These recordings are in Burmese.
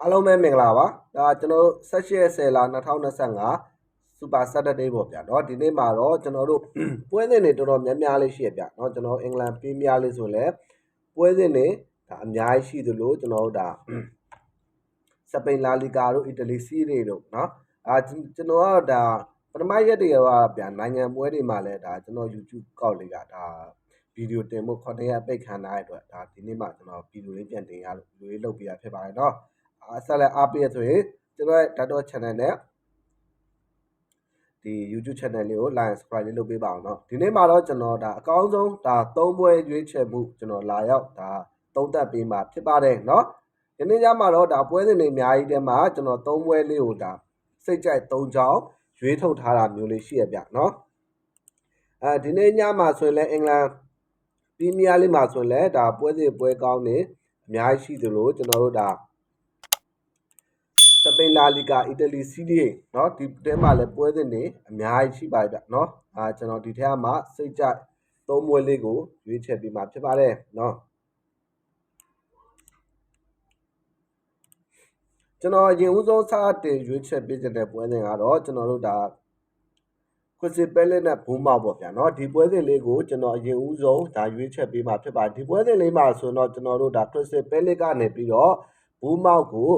အားလုံးပဲမင်္ဂလာပါဒါကျွန်တော်တို့18 10လ2025 Super Saturday ပေါ့ဗျာเนาะဒီနေ့မှာတော့ကျွန်တော်တို့ ပွဲစဉ်တွေတော်တော်များများလေးရှိရဗျာเนาะကျွန်တော်အင်္ဂလန်ပရီးမီးယားလေးဆိုလည်းပွဲစဉ်တွေဒါအများကြီးရှိသလိုကျွန်တော်တို့ဒါစပိန်လာလီဂါတို့အီတလီစီးတွေတို့เนาะအာကျွန်တော်ကတော့ဒါပထမရက်တွေကဗျာနိုင်ငံပွဲတွေမှာလည်းဒါကျွန်တော် YouTube ကောက်လေးကဒါဗီဒီယိုတင်ဖို့ခေါ်တဲ့ပိတ်ခံထားရတဲ့အတွက်ဒါဒီနေ့မှကျွန်တော်ဗီဒီယိုလေးပြန်တင်ရလို့ဗီဒီယိုလေးလုပ်ပြရဖြစ်ပါတယ်เนาะ အ ဆက်လက်အားပေးရဆိုရင်ကျွန်တော်ရဲ့ Dato Channel နဲ့ဒီ YouTube Channel လေးကို like subscribe လေးလုပ်ပေးပါအောင်เนาะဒီနေ့မှာတော့ကျွန်တော်ဒါအကောင်းဆုံးဒါသုံးပွဲရွေးချယ်မှုကျွန်တော်လာရောက်ဒါသုံးသပ်ပေးမှာဖြစ်ပါတယ်เนาะဒီနေ့ညမှာတော့ဒါပွဲစဉ်တွေအများကြီးတဲမှာကျွန်တော်သုံးပွဲလေးကိုဒါစိတ်ကြိုက်သုံးချောင်းရွေးထုတ်ထားတာမျိုးလေးရှိရဗျเนาะအဲဒီနေ့ညမှာဆိုရင်လည်းအင်္ဂလန်ပရီးမီးယားလိမှာဆိုရင်လည်းဒါပွဲစဉ်ပွဲကောင်းနေအများကြီးရှိသလိုကျွန်တော်တို့ဒါ စပိန်လာလီဂါအီတလီစီးရီးเนาะဒီတဲမှာလည်းပွဲစဉ်တွေအများကြီးရှိပါတယ်ဗျเนาะအာကျွန်တော်ဒီထဲမှာစိတ်ကြသုံးပွဲလေးကိုရွေးချယ်ပေးမှာဖြစ်ပါတယ်เนาะကျွန်တော်ရင်ဦးဆုံးစတင်ရွေးချယ်ပေးတဲ့ပွဲစဉ်ကတော့ကျွန်တော်တို့ဒါခွစီပဲလက်နဲ့ဘုံမောက်ပေါ့ဗျာเนาะဒီပွဲစဉ်လေးကိုကျွန်တော်အရင်ဦးဆုံးဒါရွေးချယ်ပေးမှာဖြစ်ပါတယ်ဒီပွဲစဉ်လေးမှာဆိုတော့ကျွန်တော်တို့ဒါခွစီပဲလက်ကနေပြီးတော့ဘုံမောက်ကို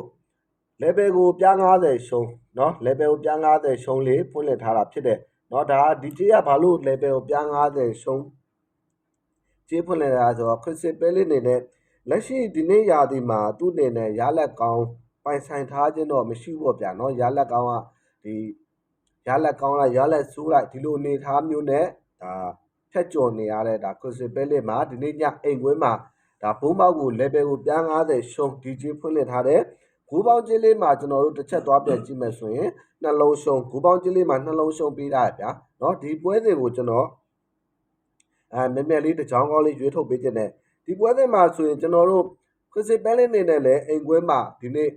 level ကိုပြား90ရှုံးเนาะ level ကိုပြား90ရှုံးလေးဖွင့်လှစ်ထားတာဖြစ်တယ်เนาะဒါဒီကြေးကဘာလို့ level ကိုပြား90ရှုံးကြေးဖွင့်လှစ်တာဆိုတော့ crystal palace အနေနဲ့လက်ရှိဒီနေ့ရာသီမှာသူ့အနေနဲ့ရလက်ကောင်းပိုင်ဆိုင်ထားခြင်းတော့မရှိဘူးပေါ့ဗျာเนาะရလက်ကောင်းကဒီရလက်ကောင်းလိုက်ရလက်ဆိုးလိုက်ဒီလိုအနေထားမျိုးနဲ့ဒါဖြတ်ကျော်နေရတဲ့ဒါ crystal palace မှာဒီနေ့ညအိမ်ကွင်းမှာဒါဘုံပေါက်ကို level ကိုပြား90ရှုံး DJ ဖွင့်လှစ်ထားတဲ့ ဂူပေါင်းချင်းလေးမှာကျွန်တော်တို့တစ်ချက်သွားပြန်ကြည့်မယ်ဆိုရင်နှလုံးရှုံဂူပေါင်းချင်းလေးမှာနှလုံးရှုံပေးတာဗျာเนาะဒီပွဲစဉ်ကိုကျွန်တော်အဲမြက်မြက်လေးတစ်ချောင်းကောင်းလေးရွေးထုတ်ပေးခြင်းနဲ့ဒီပွဲစဉ်မှာဆိုရင်ကျွန်တော်တို့ခရစ်စပယ်လင်းနေနဲ့လည်းအိမ်ပွဲမှာဒီနေ့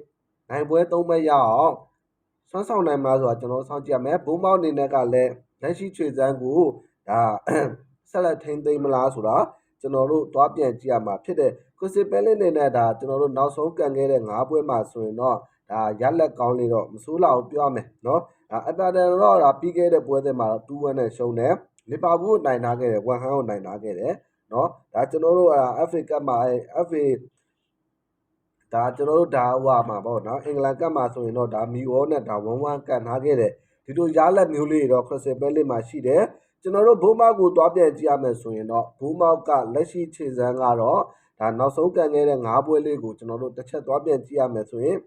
နိုင်ပွဲသုံးပွဲရအောင်ဆွမ်းဆောင်နိုင်မှာဆိုတာကျွန်တော်စောင့်ကြည့်ရမယ်ဘုံပေါင်းနေနဲ့ကလည်းလက်ရှိခြေစမ်းကိုဒါဆက်လက်ထိန်းသိမ်းမလားဆိုတာကျွန်တော်တို့သွားပြန်ကြည့်ရမှာဖြစ်တဲ့ ကိုစစ်ပဲလင်းနေတဲ့ဒါကျွန်တော်တို့နောက်ဆုံးကန်ခဲ့တဲ့၅ပွဲမှာဆိုရင်တော့ဒါရလက်ကောင်းနေတော့မဆိုးလာဘူးပြောမယ်နော်ဒါအတာတန်တော့ဒါပြီးခဲ့တဲ့ပွဲစဉ်မှာတော့2-1နဲ့ရှုံးတယ်လီဗာပူးကိုနိုင်ထားခဲ့တယ်ဝမ်ဟန်ကိုနိုင်ထားခဲ့တယ်နော်ဒါကျွန်တော်တို့အဲ FA ကပ်မှာအဲ FA ဒါကျွန်တော်တို့ဒါဟိုဟာမှာပေါ့နော်အင်္ဂလန်ကပ်မှာဆိုရင်တော့ဒါမီဝေါ်နဲ့ဒါ1-1ကန်ထားခဲ့တယ်ဒီလိုရလက်မျိုးလေးတော့ Crystal Palace မှာရှိတယ်ကျွန်တော်တို့ဘိုးမောက်ကိုသွားပြန်ကြည့်ရမယ်ဆိုရင်တော့ဘိုးမောက်ကလက်ရှိခြေစမ်းကတော့ ဒါနောက်ဆုံးကန်ခဲ့တဲ့၅ပွဲလေးကိုကျွန်တော်တို့တစ်ချက်သွားပြန်ကြည့်ရမယ်ဆိုရင်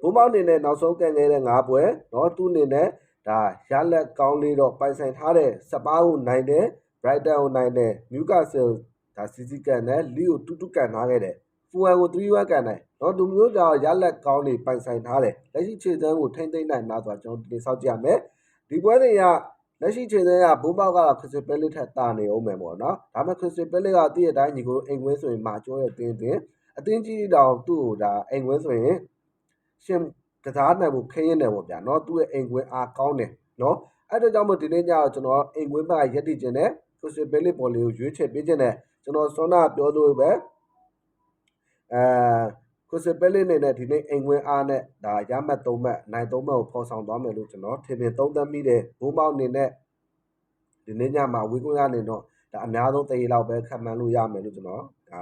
ဘုံမောင်းနေနဲ့နောက်ဆုံးကန်ခဲ့တဲ့၅ပွဲတော့သူ့အနေနဲ့ဒါရလက်ကောင်းလေးတော့ပိုင်ဆိုင်ထားတဲ့စပါးကိုနိုင်တယ် Brighton ကိုနိုင်တယ် Newcastle ဒါစီစီကန်နဲ့ Lee ကိုတူးတူးကန်ထားခဲ့တယ် Fuel ကို3-1ကန်တယ်တော့သူမျိုးကရလက်ကောင်းလေးပိုင်ဆိုင်ထားတယ်လက်ရှိခြေစမ်းကိုထိမ့်သိမ့်နိုင်လားဆိုတော့ကျွန်တော်ဒီနေ့စောင့်ကြည့်ရမယ်ဒီပွဲစဉ်က လက်ရှိချိန်တွေကဘုံပေါက်ကတော့ခရစ်စပယ်လစ်ထက်တာနေအောင်မယ်ပေါ့နော်ဒါပေမဲ့ခရစ်စပယ်လစ်ကတည့်ရတိုင်းညီကိုအိမ်ဝင်းဆိုရင်မာကျောရဲ့တင်းတင်းအတင်းကြီးတောင်သူ့ကိုဒါအိမ်ဝင်းဆိုရင်ရှင်ကစားနိုင်ဖို့ခင်းရင်တယ်ပေါ့ဗျာနော်သူ့ရဲ့အိမ်ဝင်းအားကောင်းတယ်နော်အဲ့ဒါကြောင့်မို့ဒီနေ့ညတော့ကျွန်တော်အိမ်ဝင်းမှာရက်တည်ခြင်းနဲ့ခရစ်စပယ်လစ်ပေါ်လေးကိုရွေးချယ်ပေးခြင်းနဲ့ကျွန်တော်စောနာပြောလို့ပဲအဲ ကိုစပယ်လင်းနေနဲ့ဒီနေ့အိမ်ဝင်အားနဲ့ဒါရမှတ်၃မှတ်နိုင်၃မှတ်ကိုဖော်ဆောင်သွားမယ်လို့ကျွန်တော်ထင်မြင်သုံးသပ်မိတယ်ဘုံပေါက်နေနဲ့ဒီနေ့ညမှာဝေကွင်းကနေတော့ဒါအများဆုံးတရေလောက်ပဲခံမှန်းလို့ရမယ်လို့ကျွန်တော်ဒါ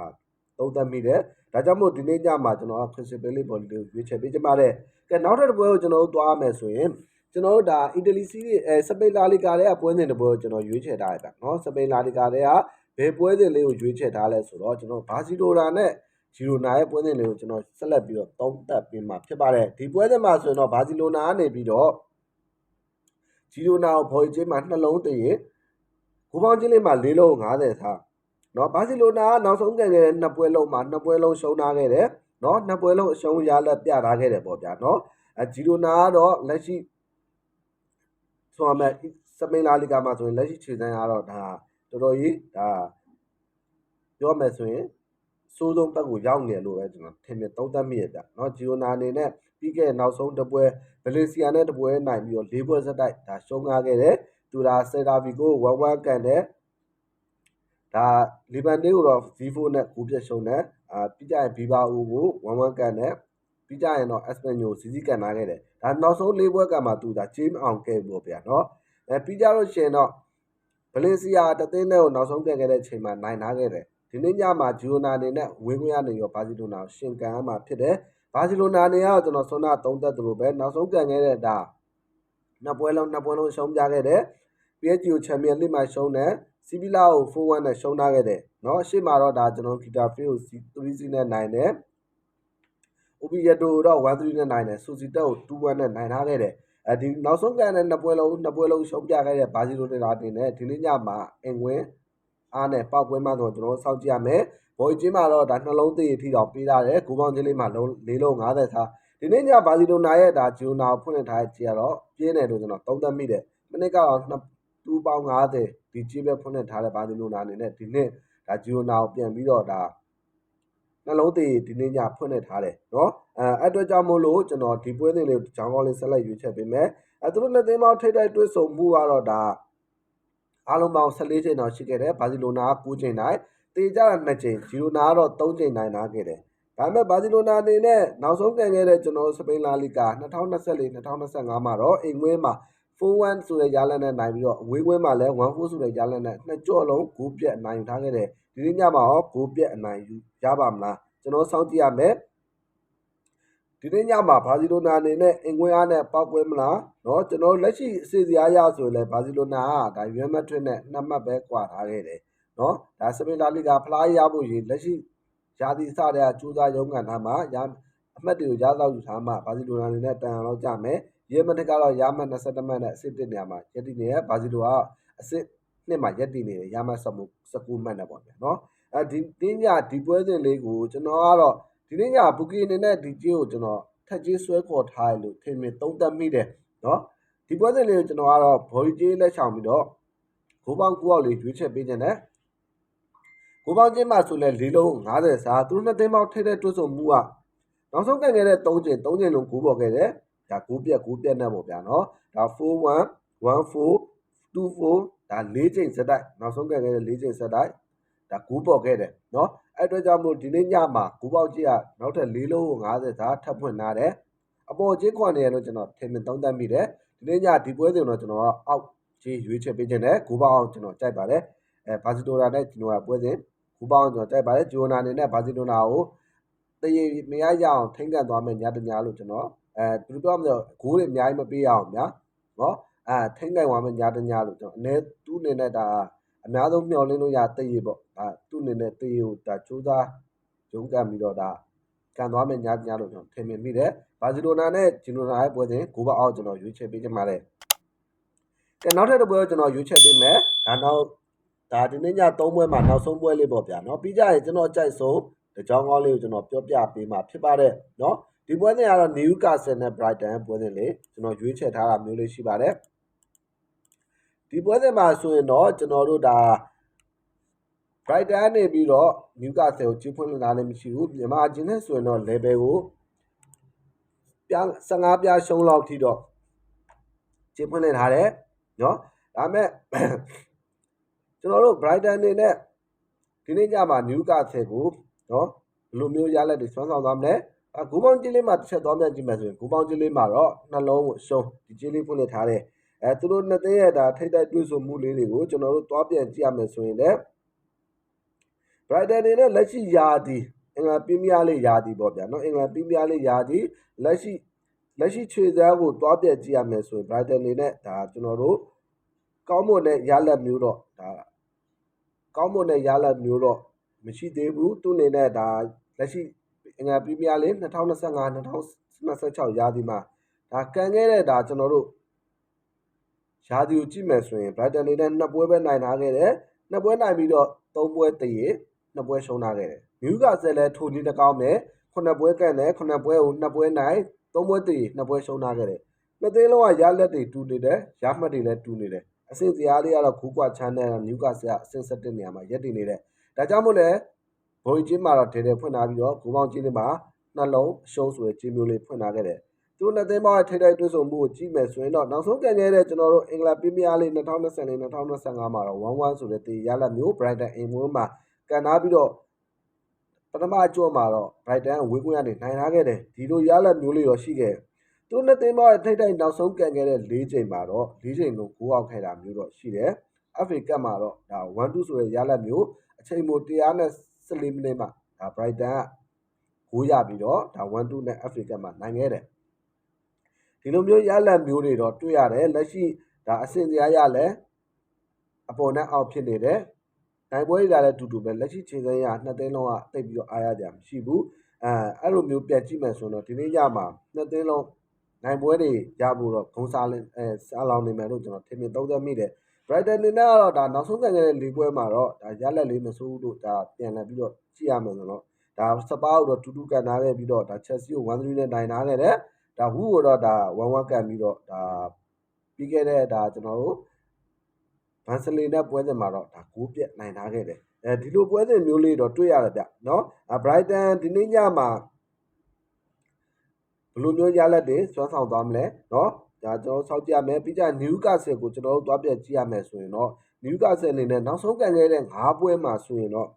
သုံးသပ်မိတယ်ဒါကြောင့်မို့ဒီနေ့ညမှာကျွန်တော် principal လေးပေါ်လေးရွေးချယ်ပေးကြပါတယ်ကဲနောက်ထပ်တစ်ပွဲကိုကျွန်တော်တို့သွားရမယ်ဆိုရင်ကျွန်တော်တို့ဒါအီတလီစီးရီအဲစပိန်လာလီဂါရဲ့ပွဲစဉ်တစ်ပွဲကိုကျွန်တော်ရွေးချယ်ထားရပါเนาะစပိန်လာလီဂါရဲ့ဘယ်ပွဲစဉ်လေးကိုရွေးချယ်ထားလဲဆိုတော့ကျွန်တော်ဘာစီလိုရာနဲ့ ဂျီရိုနာရဲ့ပွဲစဉ်တွေကိုကျွန်တော်ဆက်လက်ပြီးတော့သုံးသပ်ပေးမှာဖြစ်ပါတယ်ဒီပွဲစဉ်မှာဆိုရင်တော့ဘာစီလိုနာကနေပြီးတော့ဂျီရိုနာကိုဘော်ဂျီချင်းမှာနှလုံးတည်ရင်ဂူပေါင်းချင်းလေးမှာ၄လုံး50သာနော်ဘာစီလိုနာကနောက်ဆုံးကန်ခဲ့တဲ့နှစ်ပွဲလုံးမှာနှစ်ပွဲလုံးရှုံးထားခဲ့တယ်နော်နှစ်ပွဲလုံးအရှုံးရလက်ပြထားခဲ့တယ်ပေါ့ဗျာနော်အဂျီရိုနာကတော့လက်ရှိဆိုမှစပိန်လာလီဂါမှာဆိုရင်လက်ရှိခြေစမ်းကတော့ဒါတော်တော်ကြီးဒါပြောမယ်ဆိုရင် စိုးဆုံးဘက်ကိုရောက်နေလို့ပဲကျွန်တော်ထင်မြင်သုံးသပ်မိရပြเนาะဂျီယိုနာအနေနဲ့ပြီးခဲ့နောက်ဆုံးတစ်ပွဲဗလေစီယာနဲ့တစ်ပွဲနိုင်ပြီးတော့၄ပွဲဆက်တိုက်ဒါရှုံးကားခဲ့တယ်သူဒါဆယ်တာဗီကို1 1ကန်တယ်ဒါလီဘန်တေးကိုတော့ V4 နဲ့ကိုပြတ်ရှုံးတယ်အာပြီးကြရင် Viva O ကို1 1ကန်တယ် ပြီးကြရင်တော့ Espanyol စီစီကန်ထားခဲ့တယ်ဒါနောက်ဆုံး၄ပွဲကမှသူဒါဂျေးမအောင်ခဲ့ဘူးပေါ့ဗျာနော်အဲပြီးကြလို့ရှိရင်တော့ဗလင်စီယာတသိန်းနဲ့ကိုနောက်ဆုံးပြန်ခဲ့တဲ့အချိန်မှာနိုင်ထားခဲ့တယ် ဒီနေ့ညမှာဂျီယိုနာအနေနဲ့ဝင်းခွင့်ရနေရောဘာစီလိုနာကိုရှင်ကန်ရမှာဖြစ်တယ်ဘာစီလိုနာနေကတော့ကျွန်တော်ဆွမ်းနာသုံးသက်သလိုပဲနောက်ဆုံးပြန်ခဲ့တဲ့ဒါနှစ်ပွဲလုံးနှစ်ပွဲလုံးရှုံးပြခဲ့တယ် PSG ကိုချန်ပီယံလိမှာရှုံးတယ်စီဗီလာကို4-1နဲ့ရှုံးထားခဲ့တယ်เนาะရှေ့မှာတော့ဒါကျွန်တော်ဂီတာဖေးကို3-0နဲ့နိုင်တယ် OB ရတိုတော့1-3နဲ့နိုင်တယ်ဆူစီတက်ကို2-1နဲ့နိုင်ထားခဲ့တယ်အဲဒီနောက်ဆုံးကန်တဲ့နှစ်ပွဲလုံးနှစ်ပွဲလုံးရှုံးပြခဲ့တဲ့ဘာစီလိုနေတာတင်တယ်ဒီနေ့ညမှာအင်ဝင် အားနဲ့ပောက်ကွင်းမှဆိုကျွန်တော်စောင့်ကြည့်ရမယ်။ဘော်ဂျင်းမှာတော့ဒါနှလုံးသေးထိတော့ပေးထားတယ်။ဂိုးပေါင်းချင်းလေးမှာလုံး၄လုံး50စားဒီနေ့ညဘာစီလိုနာရဲ့ဒါဂျူနာကိုဖွင့်လှစ်ထားတဲ့ခြေကတော့ပြင်းတယ်လို့ကျွန်တော်သုံးသပ်မိတယ်။မနစ်ကတော့2ပေါင်း50ဒီခြေပဲဖွင့်လှစ်ထားတဲ့ဘာစီလိုနာအနေနဲ့ဒီနေ့ဒါဂျူနာကိုပြန်ပြီးတော့ဒါနှလုံးသေးဒီနေ့ညဖွင့်လှစ်ထားတယ်နော်။အဲအဲ့အတွက်ကြောင့်မို့လို့ကျွန်တော်ဒီပွဲစဉ်လေးကိုဂျောင်းကောင်းလေးဆက်လက်ရွေးချက်ပေးမယ်။အဲသူတို့နှစ်သင်းပေါင်းထိတိုက်တွဲဆုံမှုကတော့ဒါ အားလုံးပေါင်း14ချိန်တော့ရှိခဲ့တယ်ဘာစီလိုနာက9ချိန်တိုင်းတေကြတာ2ချိန်ဂျီရိုနာကတော့3ချိန်နိုင်နာခဲ့တယ်ဒါပေမဲ့ဘာစီလိုနာအနေနဲ့နောက်ဆုံးကန်ခဲ့တဲ့ကျွန်တော်စပိန်လာလီဂါ2024 2025မှာတော့အိမ်ဝင်းမှာ4-1ဆိုတဲ့ရလန်နဲ့နိုင်ပြီးတော့အဝေးကွင်းမှာလည်း1-4ဆိုတဲ့ရလန်နဲ့နှစ်ကြော့လုံးဂိုးပြက်အနိုင်ယူထားခဲ့တယ်ဒီနေ့ညမှာရောဂိုးပြက်အနိုင်ယူရပါမလားကျွန်တော်စောင့်ကြည့်ရမယ် ဒီနေ့ညမှာဘာစီလိုနာအနေနဲ့အင်ကွင်းအားနဲ့ပောက်ကွဲမလားနော်ကျွန်တော်လက်ရှိအစီအစဉ်အရဆိုရင်လည်းဘာစီလိုနာကဒါရွေးမထွန်းနဲ့နှစ်မှတ်ပဲကွာထားခဲ့တယ်နော်ဒါစပိန်လာလိကဖလားရဖို့ရင်လက်ရှိရာသီစတဲ့အကျိုးစားရုံးကန်ထားမှာရအမှတ်တွေကိုရလောက်ယူထားမှာဘာစီလိုနာအနေနဲ့တန်အောင်လောက်ကြမယ်ရေမတစ်ကတော့ရမတ်20မှတ်နဲ့အဆင့်1နေရာမှာယက်တီနေရဘာစီလိုကအဆင့်နှစ်မှာယက်တီနေရမတ်19မှတ်နဲ့ပေါ့ဗျာနော်အဲဒီတင်းညဒီပွဲစဉ်လေးကိုကျွန်တော်ကတော့ ဒီနေ့ညဘူကီအနေနဲ့ဒီကြေးကိုကျွန်တော်ထက်ကြီးဆွဲခေါ်ထားတယ်လို့ထင်မြင်သုံးသပ်မိတယ်နော်ဒီပွဲစဉ်လေးကိုကျွန်တော်ကတော့ဘော်ဒီကြေးလက်ချောင်ပြီးတော့ဂိုးပေါင်း9အောက်လေးရွေးချက်ပေးခြင်းနဲ့ဂိုးပေါင်းချင်းမှဆိုလဲ၄လုံး50စာသူတို့နှစ်သိန်းပေါင်းထိတဲ့တွတ်ဆုံမှုကနောက်ဆုံးကန်ခဲ့တဲ့3ချိန်3ချိန်လုံးဂိုးပေါ်ခဲ့တယ်ဒါဂိုးပြက်ဂိုးပြက်နဲ့ပေါ့ဗျာနော်ဒါ41 14 24ဒါ၄ချိန်စက်တိုက်နောက်ဆုံးကန်ခဲ့တဲ့၄ချိန်စက်တိုက် ဒါဂိုးပေါ်ခဲ့တယ်နော်အဲ့အတွက်ကြောင့်မို့ဒီနေ့ညမှာဂူပေါက်ကြီးကနောက်ထပ်၄လုံးကို50သာထပ်ဖွင့်ထားတယ်အပေါ်ချင်းခွန်နေရတော့ကျွန်တော်ထင်မြင်သုံးသပ်မိတယ်ဒီနေ့ညဒီပွဲစဉ်တော့ကျွန်တော်ကအောက်ကြီးရွေးချက်ပေးခြင်းနဲ့ဂူပေါက်အောင်ကျွန်တော်ကြိုက်ပါတယ်အဲဘာစီတိုနာနဲ့ကျွန်တော်ကပွဲစဉ်ဂူပေါက်အောင်ကျွန်တော်ကြိုက်ပါတယ်ဂျိုနာအနေနဲ့ဘာစီတိုနာကိုတရေမရရအောင်ထိမ့်ကန်သွားမယ်ညတညာလို့ကျွန်တော်အဲသူတို့ပြောမှဆိုဂိုးတွေအများကြီးမပေးရအောင်ညာနော်အဲထိမ့်ကန်သွားမယ်ညတညာလို့ကျွန်တော်အနေတူးအနေနဲ့ဒါ အများဆုံးမျှော်လင့်လို့ရတရေပေါ့ဒါသူ့အနေနဲ့တရေကိုဒါစူးစမ်းရုန်းကန်ပြီးတော့ဒါကန်သွားမယ်ညာညာလို့ကျွန်တော်ထင်မြင်မိတယ်ဘာစီလိုနာနဲ့ဂျီနိုနာရဲ့ပွဲစဉ်ဂိုးဘအောက်ကျွန်တော်ရွေးချယ်ပေးချင်ပါတယ်ကဲနောက်ထပ်တစ်ပွဲကိုကျွန်တော်ရွေးချယ်ပေးမယ်ဒါနောက်ဒါဒီနေ့ည3ပွဲမှာနောက်ဆုံးပွဲလေးပေါ့ဗျာเนาะပြီးကြရင်ကျွန်တော်ကြိုက်ဆုံးတကြောင်းကောင်းလေးကိုကျွန်တော်ပြောပြပေးမှာဖြစ်ပါတယ်เนาะဒီပွဲစဉ်ကတော့ Newcastle နဲ့ Brighton ပွဲစဉ်လေးကျွန်တော်ရွေးချယ်ထားတာမျိုးလေးရှိပါတယ် ဒီပွဲစဉ်မှာဆိုရင်တော့ကျွန်တော်တို့ဒါ Brighton နေပြီးတော့ Newcastle ကိုကြီးဖွင့်လာလည်းမရှိဘူးမြန်မာအချင်းနဲ့ဆိုရင်တော့ level ကိုပြ15ပြရှုံးလောက်ထိတော့ကြီးဖွင့်နေထားတယ်เนาะဒါပေမဲ့ကျွန်တော်တို့ Brighton နေနဲ့ဒီနေ့ညမှာ Newcastle ကိုเนาะဘယ်လိုမျိုးရလက်တွေဆွမ်းဆောင်သွားမလဲအဂူပေါင်းကြီးလေးမှာတစ်ချက်သွားပြန်ကြည့်မယ်ဆိုရင်ဂူပေါင်းကြီးလေးမှာတော့နှလုံးကိုရှုံးဒီကြီးလေးဖွင့်နေထားတယ် အဲသူတို့နှစ်သိန်းရဲ့ဒါထိတ်တိုက်တွေးဆိုမှုလေးတွေကိုကျွန်တော်တို့သွားပြန်ကြည့်ရမယ်ဆိုရင်လည်း Brighton အနေနဲ့လက်ရှိယာဒီအင်္ဂလန်ပရီးမီးယားလိယာဒီပေါ့ဗျာနော်အင်္ဂလန်ပရီးမီးယားလိယာဒီလက်ရှိလက်ရှိခြေစမ်းကိုတွားပြက်ကြည့်ရမယ်ဆိုရင် Brighton အနေနဲ့ဒါကျွန်တော်တို့ကောင်းမွန်တဲ့ရလက်မျိုးတော့ဒါကောင်းမွန်တဲ့ရလက်မျိုးတော့မရှိသေးဘူးသူအနေနဲ့ဒါလက်ရှိအင်္ဂလန်ပရီးမီးယားလိ2025 2026ရာသီမှာဒါကန်ခဲ့တဲ့ဒါကျွန်တော်တို့ ရာသီကိုကြည့်မယ်ဆိုရင် Brighton အနေနဲ့နှစ်ပွဲပဲနိုင်ထားခဲ့တယ်နှစ်ပွဲနိုင်ပြီးတော့သုံးပွဲတည်နှစ်ပွဲရှုံးထားခဲ့တယ်။မြူးကဆက်လဲထိုနည်းတကောင်းနဲ့ခုနှစ်ပွဲကန်တယ်ခုနှစ်ပွဲကိုနှစ်ပွဲနိုင်သုံးပွဲတည်နှစ်ပွဲရှုံးထားခဲ့တယ်။နှစ်သိန်းလုံးကရလက်တွေတူနေတယ်ရမှတ်တွေလည်းတူနေတယ်။အဆင့်စရာလေးကတော့ခူးကွာချမ်းတဲ့မြူးကဆက်အဆင့်ဆက်တဲ့နေရာမှာရက်တည်နေတယ်။ဒါကြောင့်မို့လဲဘိုးကြီးမှာတော့ဒေတယ်ဖွင့်ထားပြီးတော့ဂိုးပေါင်းကြီးလေးမှာနှလုံးအရှုံးဆိုတဲ့ကြီးမျိုးလေးဖွင့်ထားခဲ့တယ်။ သူနှစ်သိန်းပေါင်းရဲ့ထိထိုက်တွဲဆုံမှုကိုကြည့်မယ်ဆိုရင်တော့နောက်ဆုံးကြံခဲ့တဲ့ကျွန်တော်တို့အင်္ဂလန်ပရီးမီးယားလိ2024 2025မှာတော့1-1ဆိုတဲ့တေးရလက်မျိုး Brighton အိမ်မွေးမှာကန်ထားပြီးတော့ပထမအကျော့မှာတော့ Brighton ဝေးကွင်းကနေနိုင်ထားခဲ့တယ်ဒီလိုရလဒ်မျိုးလေးတော့ရှိခဲ့တယ်သူတို့နှစ်သင်းပေါရဲ့ထိတ်ထိတ်နောက်ဆုံးကန်ခဲ့တဲ့၄ချိန်မှာတော့၄ချိန်လုံးဂိုးအောက်ခဲ့တာမျိုးတော့ရှိတယ် FA ကပ်မှာတော့ဒါ1-2ဆိုတဲ့ရလဒ်မျိုးအချိန်မို114မိနစ်မှာဒါ Brighton ကဂိုးရပြီးတော့ဒါ1-2နဲ့ FA ကပ်မှာနိုင်ခဲ့တယ် ဒီလိုမျိုးရလဒ်မျိုးတွေတော့တွေ့ရတယ်လက်ရှိဒါအဆင့်စရာရလဲအပေါ်နဲ့အောက်ဖြစ်နေတယ်နိုင်ပွဲရလည်းတူတူပဲလက်ရှိချိန်စမ်းရနှစ်သိန်းလုံးကတိတ်ပြီးတော့အားရကြမရှိဘူးအဲအဲ့လိုမျိုးပြန်ကြည့်မယ်ဆိုတော့ဒီနေ့ရမှာနှစ်သိန်းလုံးနိုင်ပွဲတွေရဖို့တော့ဂုံစားလင်းအဲစားလောင်နေမယ်လို့ကျွန်တော်ထင်မြင်သုံးသပ်မိတယ် Brighton အနေနဲ့ကတော့ဒါနောက်ဆုံးကန်ခဲ့တဲ့လီပွဲမှာတော့ဒါရလက်လေးမစိုးဘူးလို့ဒါပြန်လည်ပြီးတော့ကြည့်ရမယ်ဆိုတော့ဒါစပါးကိုတော့တူတူကန်ထားခဲ့ပြီးတော့ဒါ Chelsea ကို1-3နဲ့နိုင်ထားခဲ့တယ် ဒါဝူကိုတော့ဒါဝမ်ဝမ်ကန်ပြီးတော့ဒါပြီးခဲ့တဲ့ဒါကျွန်တော်တို့ဘန်စလီနဲ့ပွဲစဉ်မှာတော့ဒါကိုပြက်နိုင်ထားခဲ့တယ်အဲဒီလိုပွဲစဉ်မျိုးလေးတော့တွေ့ရတယ်ဗျနော်ဘရိုက်တန်ဒီနေ့ညမှာဘယ်လိုမျိုးရလက်တွေစွမ်းဆောင်သွားမလဲနော်ဒါကျွန်တော်ဆောက်ကြမယ်ပြီးကြနယူကာဆယ်ကိုကျွန်တော်တို့သွားပြက်ကြည့်ရမယ်ဆိုရင်တော့နယူကာဆယ်အနေနဲ့နောက်ဆုံးကန်ခဲ့တဲ့၅ပွဲမှာဆိုရင်တော့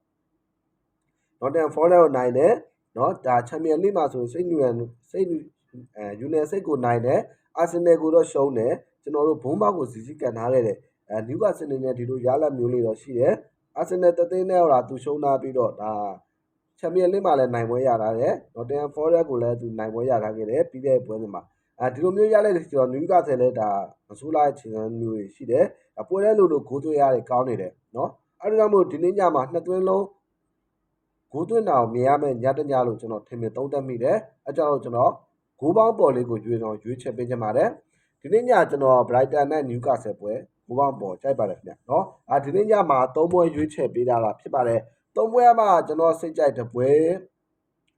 နော်တန်ဖော်လက်ကိုနိုင်တယ်နော်ဒါချန်ပီယံလိမှာဆိုရင်စိတ်ညူရန်စိတ် အဲယူနယ်စိတ်ကိုနိုင်တယ်အာဆင်နယ်ကိုတော့ရှုံးတယ်ကျွန်တော်တို့ဘုံဘောက်ကိုစီစီကန်ထားခဲ့တယ်အဲနယူကာဆယ်အနေနဲ့ဒီလိုရလက်မျိုးလေးတော့ရှိတယ်အာဆင်နယ်တသိန်းနဲ့ဟောတာသူရှုံးထားပြီးတော့ဒါချန်ပီယံလိမှာလည်းနိုင်ပွဲရထားတယ်။ Nottingham Forest ကိုလည်းသူနိုင်ပွဲရထားခဲ့တယ်ပြီးတဲ့ပွဲစဉ်မှာအဲဒီလိုမျိုးရလိုက်တဲ့ကျွန်တော်နယူကာဆယ်လည်းဒါမဆိုးလိုက်ချင်တဲ့မျိုးတွေရှိတယ်။ပွဲတဲ့လို့လို့ဂိုးသွင်းရတယ်ကောင်းနေတယ်နော်။အဲဒါကြောင့်မို့ဒီနေ့ညမှာနှစ်သွင်းလုံးဂိုးသွင်းတာကိုမြင်ရမယ့်ညတညလို့ကျွန်တော်ထင်မြင်သုံးသပ်မိတယ်။အဲကြောင့်ကျွန်တော် ဂိုးပေါင်းပေါ်လေးကိုရွေးတော့ရွေးချက်ပေးချင်ပါတယ်။ဒီနေ့ညကျွန်တော် Brighton နဲ့ Newcastle ပွဲဂိုးပေါင်းပေါ်ကြိုက်ပါတယ်ခင်ဗျနော်။အာဒီနေ့ညမှာ၃ပွဲရွေးချက်ပေးတာလားဖြစ်ပါတယ်။၃ပွဲမှာကျွန်တော်စိတ်ကြိုက်တဲ့ပွဲ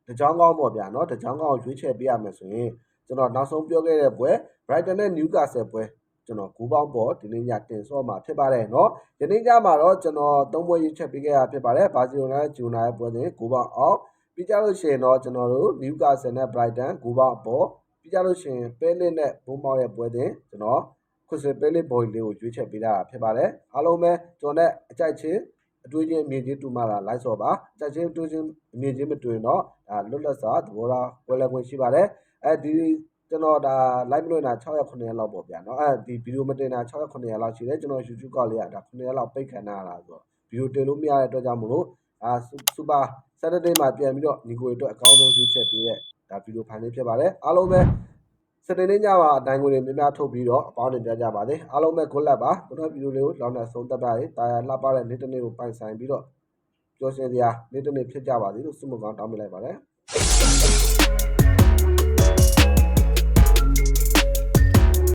တကြောင်ကောင်းပေါ့ဗျာနော်တကြောင်ကောင်းရွေးချက်ပေးရမယ်ဆိုရင်ကျွန်တော်နောက်ဆုံးပြောခဲ့တဲ့ပွဲ Brighton နဲ့ Newcastle ပွဲကျွန်တော်ဂူပေါင်းပေါ်ဒီနေ့ညတင်ဆော့မှာဖြစ်ပါတယ်เนาะဒီနေ့ညမှာတော့ကျွန်တော်သုံးပွဲရွေးချက်ပေးခဲ့တာဖြစ်ပါတယ်ဘာစီလိုနာနဲ့ဂျူနာရဲ့ပွဲစဉ်ဂူပေါင်းအောင် ပြီးကြလို့ရှိရင်တော့ကျွန်တော်တို့ Newcastle နဲ့ Brighton ဂူပေါင်းပေါ်ပြီးကြလို့ရှိရင်ပဲလစ်နဲ့ဘုံမောက်ရဲ့ပွဲစဉ်ကျွန်တော်ခွစပဲလစ်ဘော်လေးကိုရွေးချက်ပေးတာဖြစ်ပါတယ်အားလုံးပဲကျွန်တော်နဲ့အကြိုက်ချင်းအတွေ့အကြုံအမြင်ချင်းတူမှလာလိုက်စော်ပါအကြိုက်ချင်းအတွေ့အကြုံအမြင်ချင်းမတူရင်တော့ဒါလွတ်လပ်စွာသဘောထားပွဲလည်ခွင့်ရှိပါတယ်အဲဒီကျွန်တော်ဒါ live မလွှင့်တာ6ရက်9ရက်လောက်ပေါ့ဗျာเนาะအဲဒီဗီဒီယိုမတင်တာ6ရက်9ရက်လောက်ရှိတယ်ကျွန်တော် YouTube ကောက်လေးရဒါ9ရက်လောက်ပိတ်ခံထားရတာဆိုတော့ဗီဒီယိုတင်လို့မရတဲ့အတွက်ကြောင့်မလို့ အာစူပါ Saturday မှာပြန်ပြီးတော့ညီကိုအတွက်အကောင်းဆုံးရွေးချက်ပေးတဲ့ဒါဗီဒီယိုဖိုင်လေးဖြစ်ပါတယ်အားလုံးပဲစနေနေ့ညမှာအတိုင်းကိုတွေများများထုတ်ပြီးတော့အပေါင်းတင်ပြကြပါစေအားလုံးပဲ good luck ပါကျွန်တော်ဗီဒီယိုလေးကိုလောင်းတဲ့ဆုံးသက်ပါရတာယာလှပတဲ့နေ့တစ်နေ့ကိုပိုင်ဆိုင်ပြီးတော့ပျော်ရွှင်စရာနေ့တစ်နေ့ဖြစ်ကြပါစေလို့ဆုမကောင်းတောင်းပေးလိုက်ပါတယ်